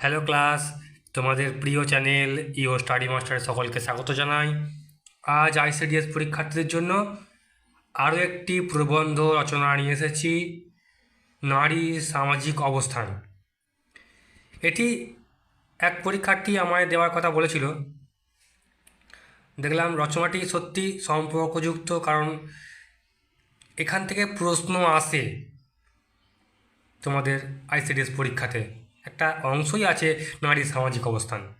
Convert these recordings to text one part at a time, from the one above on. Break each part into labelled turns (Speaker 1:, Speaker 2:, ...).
Speaker 1: Hello class তোমাদের প্রিয় channel ইও স্টাডি মাস্টারে সকলকে স্বাগত জানাই। আজ আইসিডিএস পরীক্ষার্থীদের জন্য আরও একটি প্রবন্ধ রচনা নিয়ে এসেছি, নারী সামাজিক অবস্থান। এটি এক পরীক্ষার্থী আমায় দেওয়ার কথা বলেছিল। দেখলাম রচনাটি সত্যি সম্পর্কযুক্ত, কারণ এখান থেকে প্রশ্ন আসে তোমাদের আইসিডিএস পরীক্ষাতে। একটা অংশই আছে নারীর সামাজিক অবস্থান।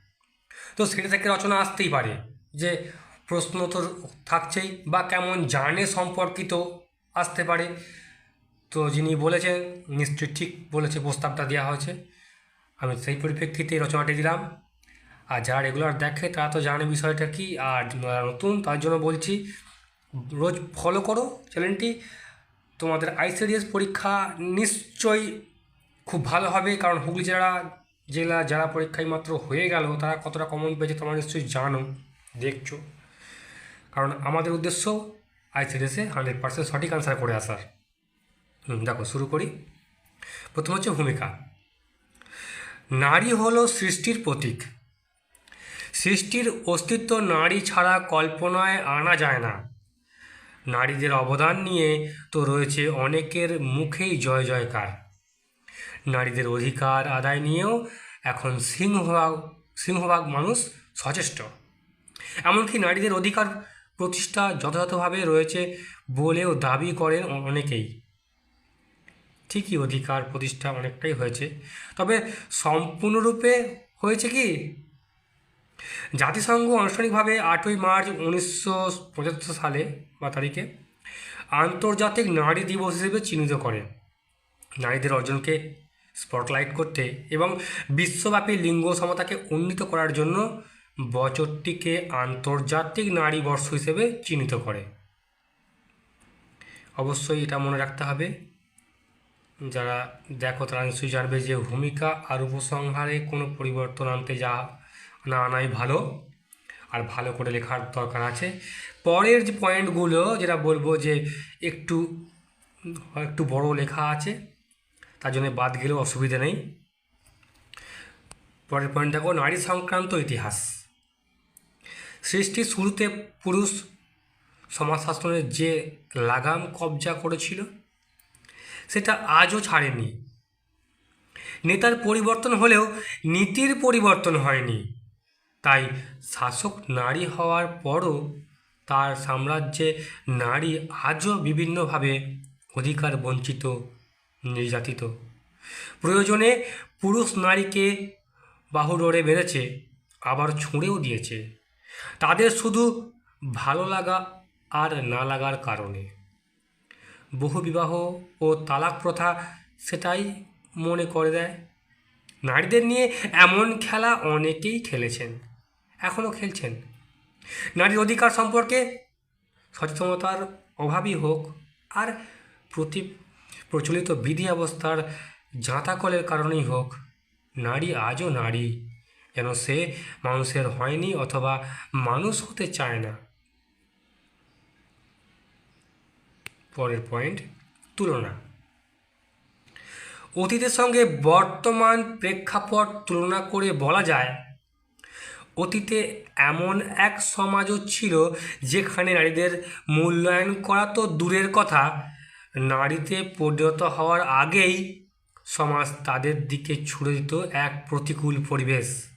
Speaker 1: তো সেটা থেকে রচনা আসতেই পারে যে প্রশ্ন তো থাকছেই বা কেমন জানে সম্পর্কিত আসতে পারে। তো যিনি বলেছেন, নিশ্চয়ই ঠিক বলেছে, প্রস্তাবটা দেওয়া হয়েছে। আমি সেই পরিপ্রেক্ষিতে রচনাটি দিলাম। আর যারা রেগুলার দেখে, তারা তো জানে বিষয়টা কি। আর নতুন, তার জন্য বলছি, রোজ ফলো করো চ্যানেলটি। তোমাদের আইসিডিএস পরীক্ষা নিশ্চয়ই খুব ভালো হবে, কারণ হুগলি জেলা জেলা যারা পরীক্ষায় মাত্র হয়ে গেল, তারা কতটা কমন পেয়েছে তোমরা নিশ্চয়ই জানো, দেখছ। কারণ আমাদের উদ্দেশ্য আইসিডিএসে হান্ড্রেড পার্সেন্ট সঠিক আনসার করে আসার। দেখো, শুরু করি। প্রথম হচ্ছে ভূমিকা। নারী হলো সৃষ্টির প্রতীক। সৃষ্টির অস্তিত্ব নারী ছাড়া কল্পনায় আনা যায় না। নারীদের অবদান নিয়ে তো রয়েছে অনেকের মুখেই জয় জয়কার নারীদের অধিকার আদায় নিয়েও এখন সিংহভাগ সিংহভাগ মানুষ সচেষ্ট। এমনকি নারীদের অধিকার প্রতিষ্ঠা যথাযথভাবে রয়েছে বলেও দাবি করেন অনেকেই। ঠিকই অধিকার প্রতিষ্ঠা অনেকটাই হয়েছে। তবে সম্পূর্ণরূপে হয়েছে কি? জাতিসংঘ আনুষ্ঠানিকভাবে আটই মার্চ উনিশশো পঁচাত্তর সালে বা তারিখে আন্তর্জাতিক নারী দিবস হিসেবে চিহ্নিত করে। নারীদের অর্জনকে স্পটলাইট করতে এবং বিশ্বব্যাপী লিঙ্গ সমতাকে উন্নীত করার জন্য বছরটিকে আন্তর্জাতিক নারী বর্ষ হিসেবে চিহ্নিত করে। অবশ্যই এটা মনে রাখতে হবে। যারা দেখো তারা নিশ্চয়ই জানবে যে ভূমিকা আর উপসংহারে কোনো পরিবর্তন আনতে যা না আনাই ভালো। আর ভালো করে লেখার দরকার আছে। পরের যে পয়েন্টগুলো যেটা বলব যে একটু একটু বড় লেখা আছে তার জন্য বাদ গেলেও অসুবিধা নেই। পরের পয়েন্ট দেখো, নারী সংক্রান্ত ইতিহাস। সৃষ্টির শুরুতে পুরুষ সমাজশাসনের যে লাগাম কবজা করেছিল, সেটা আজও ছাড়েনি। নেতার পরিবর্তন হলেও নীতির পরিবর্তন হয়নি। তাই শাসক নারী হওয়ার পরও তার সাম্রাজ্যে নারী আজও বিভিন্নভাবে অধিকার বঞ্চিত নির্যাতিত। প্রয়োজনে পুরুষ নারীকে বাহুডোরে বেঁধেছে, আবার ছুঁড়েও দিয়েছে। তাদের শুধু ভালো লাগা আর না লাগার কারণে। বহুবিবাহ ও তালাক প্রথা সেটাই মনে করে দেয়। নারীদের নিয়ে এমন খেলা অনেকেই খেলেছেন এখনও খেলছেন। নারীর অধিকার সম্পর্কে সচেতনতার অভাবই হোক আর প্রতি প্রচলিত বিধি অবস্থার জাঁতাকলের কারণেই হোক, নারী আজও নারী, যেন সে মানুষের হয়নি অথবা মানুষ হতে চায় না। পরের পয়েন্ট, তুলনা। অতীতের সঙ্গে বর্তমান প্রেক্ষাপট তুলনা করে বলা যায়, অতীতে এমন এক সমাজও ছিল যেখানে নারীদের মূল্যায়ন করা তো দূরের কথা নারীতে পরিণত হওয়ার আগেই সমাজ তাদের দিকে ছুড়ে দিত এক প্রতিকূল পরিবেশ।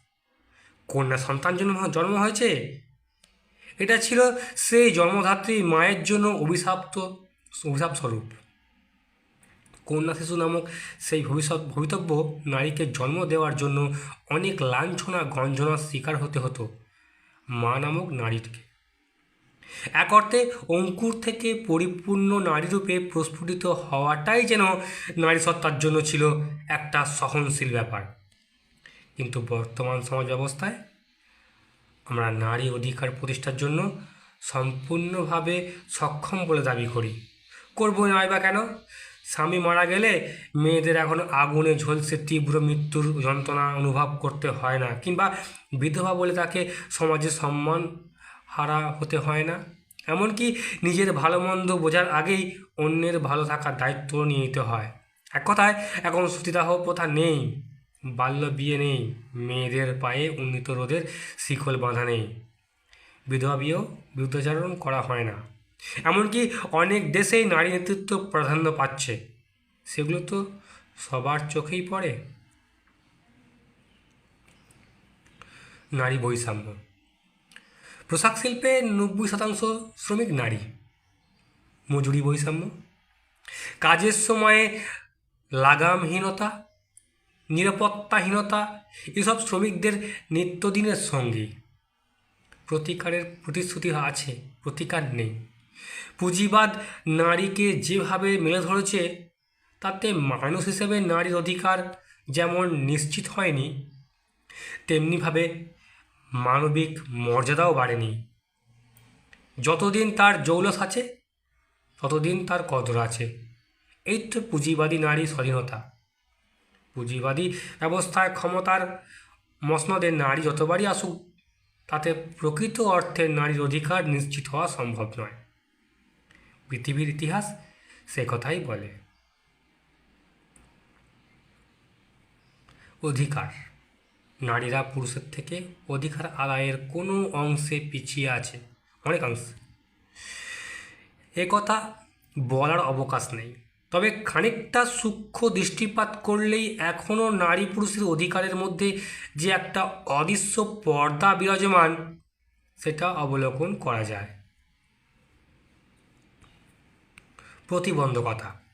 Speaker 1: কন্যা সন্তান জন্ম জন্ম হয়েছে। এটা ছিল সেই জন্মধাত্রী মায়ের জন্য অভিশাপ্ত, অভিশাপ স্বরূপ। কন্যা শিশু নামক সেই ভবিষ্যৎ, ভবিতব্য নারীকে জন্ম দেওয়ার জন্য অনেক লাঞ্ছনা, গঞ্জনার শিকার হতে হতো মা নামক নারীকে এক অর্থে অঙ্কুর থেকে পরিপূর্ণ নারীরূপে প্রস্ফুটিত হওয়াটাই যেন নারী সত্তার জন্য ছিল একটা সহনশীল ব্যাপার। কিন্তু বর্তমান সমাজ ব্যবস্থায় আমরা নারী অধিকার প্রতিষ্ঠার জন্য সম্পূর্ণভাবে সক্ষম বলে দাবি করি। করব নয় বা কেন? স্বামী মারা গেলে মেয়েদের এখন আগুনে ঝলসে তীব্র মৃত্যুর যন্ত্রণা অনুভব করতে হয় না, কিংবা বিধবা বলে তাকে সমাজে সম্মান হারা হতে হয় না। এমনকি নিজের ভালো মন্দ বোঝার আগেই অন্যের ভালো থাকার দায়িত্ব নিয়ে নিতে হয়। এক কথায়, এখন সতীদাহ প্রথা নেই, বাল্য বিয়ে নেই, মেয়েদের পায়ে উন্নীত রোদের শিকল বাঁধা নেই। বিধবা বিয়েও বিরুদ্ধাচরণ করা হয় না। এমনকি অনেক দেশেই নারী নেতৃত্ব প্রাধান্য পাচ্ছে। সেগুলো তো সবার চোখেই পড়ে। নারী বৈষম্য পোশাক শিল্পে নব্বই শতাংশ শ্রমিক নারী। মজুরি বৈষম্য। কাজের সময়ে লাগামহীনতা, নিরাপত্তাহীনতা, এসব শ্রমিকদের নিত্যদিনের সঙ্গে প্রতিকারের প্রতিশ্রুতি আছে, প্রতিকার নেই। পুঁজিবাদ নারীকে যেভাবে মেলে ধরেছে, তাতে মানুষ হিসেবে নারীর অধিকার যেমন নিশ্চিত হয়নি, তেমনিভাবে মানবিক মর্যাদাও বাড়েনি। যতদিন তার জৌলস আছে, ততদিন তার কদর আছে। এই তো পুঁজিবাদী নারী স্বাধীনতা। পুঁজিবাদী ব্যবস্থায় ক্ষমতার মসনদে নারী যতবারই আসুক, তাতে প্রকৃত অর্থে নারীর অধিকার নিশ্চিত হওয়া সম্ভব নয়। পৃথিবীর ইতিহাস সে কথাই বলে। অধিকার। নারীরা পুরুষের থেকে অধিকার আদায়ের কোনো অংশে পিছিয়ে আছে। অনেকাংশে এ কথা বলার অবকাশ নেই। তবে খানিকটা সূক্ষ্ম দৃষ্টিপাত করলেই এখনও নারী পুরুষের অধিকারের মধ্যে যে একটা অদৃশ্য পর্দা বিরাজমান, সেটা অবলোকন করা যায়। প্রতিবন্ধকতা।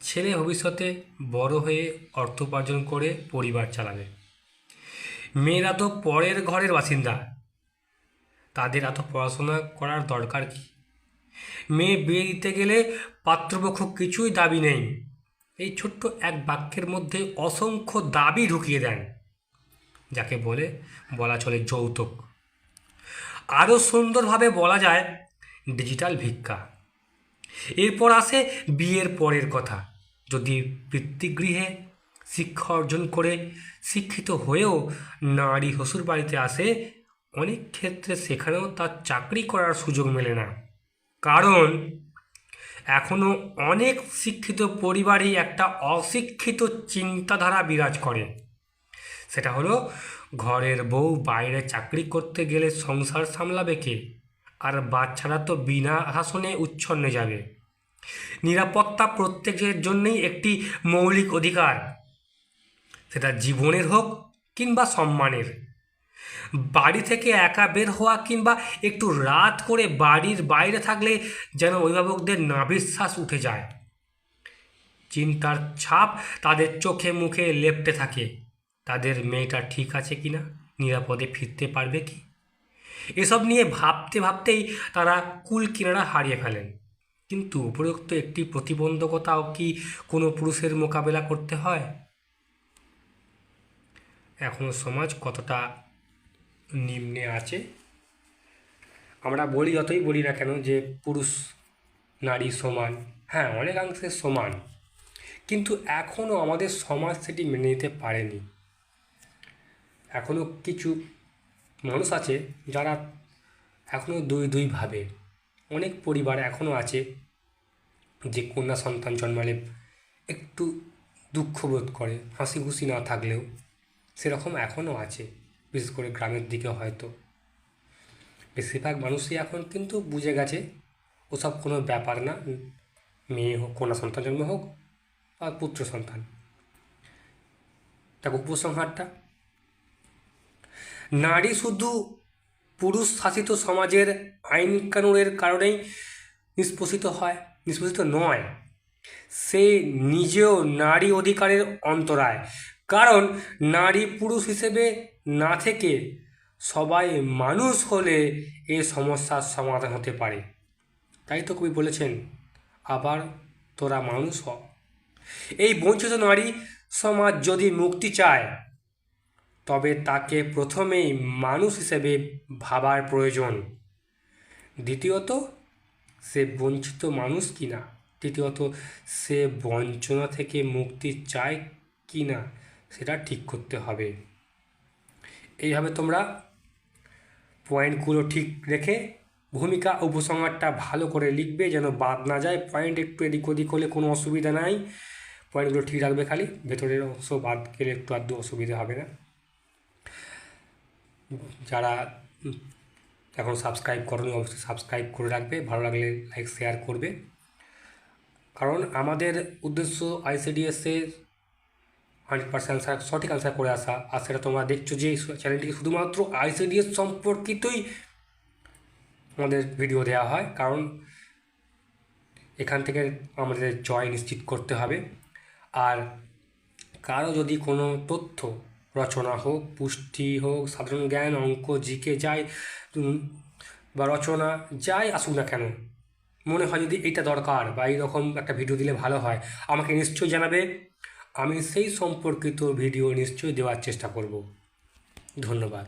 Speaker 1: ছেলে ভবিষ্যতে বড় হয়ে অর্থ উপার্জন করে পরিবার চালাবে। মেয়েরা তো পরের ঘরের বাসিন্দা। তাদের এত পড়াশোনা করার দরকার কি? মেয়ে বিয়ে দিতে গেলে পাত্রপক্ষ কিছুই দাবি নেই। এই ছোট্ট এক বাক্যের মধ্যে অসংখ্য দাবি ঢুকিয়ে দেন। যাকে বলে, বলা চলে যৌতুক। আরও সুন্দরভাবে বলা যায়, ডিজিটাল ভিক্ষা। এরপর আসে বিয়ের পরের কথা। যদি পিতৃগৃহে শিক্ষা অর্জন করে, শিক্ষিত হয়েও নারী শ্বশুর বাড়িতে আসে, অনেক ক্ষেত্রে সেখানেও তার চাকরি করার সুযোগ মেলে না। কারণ এখনও অনেক শিক্ষিত পরিবারই একটা অশিক্ষিত চিন্তাধারা বিরাজ করে। সেটা হলো, ঘরের বউ বাইরে চাকরি করতে গেলে সংসার সামলাবে কে? আর বাচ্চারা তো বিনা শাসনে উচ্ছন্নে যাবে। নিরাপত্তা প্রত্যেকের জন্যই একটি মৌলিক অধিকার। সেটা জীবনের হোক কিংবা সম্মানের। বাড়ি থেকে একা বের হওয়া কিংবা একটু রাত করে বাড়ির বাইরে থাকলে যেন অভিভাবকদের নাভিশ্বাস উঠে যায়। চিন্তার ছাপ তাদের চোখে মুখে লেপটে থাকে। তাদের মেয়েটা ঠিক আছে কি না? নিরাপদে ফিরতে পারবে কি? এসব নিয়ে ভাবতে ভাবতেই তারা কুল কিনারা হারিয়ে ফেলেন। কিন্তু উপরোক্ত একটি প্রতিবন্ধকতাও কি কোনো পুরুষের মোকাবেলা করতে হয়? এখনও সমাজ কতটা নিম্নে আছে? আমরা বলি যতই বলি না কেন যে পুরুষ, নারী সমান হ্যাঁ অনেকাংশে সমান। কিন্তু এখনও আমাদের সমাজ সেটি মেনে নিতে পারেনি। এখনও কিছু মানুষ আছে যারা এখনও দুই দুই ভাবে অনেক পরিবার এখনও আছে যে কন্যা সন্তান জন্মালে একটু দুঃখ বোধ করে হাসি খুশি না থাকলেও, সেরকম এখনও আছে, বিশেষ করে গ্রামের দিকে হয়তো। বেশিরভাগ মানুষই এখন কিন্তু বুঝে গেছে, ওসব কোনো ব্যাপার না, মেয়ে হোক, কন্যা সন্তান জন্ম হোক, বা পুত্র সন্তান। দেখো উপসংহারটা। নারী শুধু পুরুষ শাসিত সমাজের আইন কানুনের কারণেই নিষ্পোষিত হয় নিষ্পোষিত নয় সে নিজেও নারী অধিকারের অন্তরায়। কারণ নারী পুরুষ হিসেবে না থেকে সবাই মানুষ হলে এ সমস্যার সমাধান হতে পারে। তাই তো কবি বলেছেন, আবার তোরা মানুষ হ। এই বঞ্চিত নারী সমাজ যদি মুক্তি চায়, তবে তাকে প্রথমেই মানুষ হিসেবে ভাবার প্রয়োজন। দ্বিতীয়ত সে বঞ্চিত মানুষ কি না তৃতীয়ত, সে বঞ্চনা থেকে মুক্তি চায় কি না সেটা ঠিক করতে হবে। এইভাবে তোমরা পয়েন্টগুলো ঠিক রেখে ভূমিকা উপসংহারটা ভালো করে লিখবে, যেন বাদ না যায়। পয়েন্ট একটু এদিক ওদিক হলে কোনো অসুবিধা নাই। পয়েন্টগুলো ঠিক রাখবে খালি। ভেতরের অংশ বাদ গেলে একটু আধটু অসুবিধা হবে না। যারা উম, এখন সাবস্ক্রাইব করনি অবশ্যই সাবস্ক্রাইব করে রাখবে। ভালো লাগলে লাইক শেয়ার করবে। কারণ আমাদের উদ্দেশ্য আইসিডিএসে হান্ড্রেড পার্সেন্ট অ্যান্সার সঠিক আনসার করে আসা। আর সেটা তোমরা দেখছ যে চ্যানেলটিকে শুধুমাত্র আইসিডিএস সম্পর্কিতই আমাদের ভিডিও দেওয়া হয়। কারণ এখান থেকে আমাদের জয় নিশ্চিত করতে হবে। আর কারও যদি কোনো তথ্য রচনা হোক, পুষ্টি হোক, সাধারণ জ্ঞান, অঙ্ক, জিকে যাই বা রচনা যাই আসুক না কেন, মনে হয় যদি এইটা দরকার বা এইরকম একটা ভিডিও দিলে ভালো হয়, আমাকে নিশ্চয়ই জানাবে। আমি সেই সম্পর্কিত ভিডিও নিশ্চয়ই দেওয়ার চেষ্টা করব। ধন্যবাদ।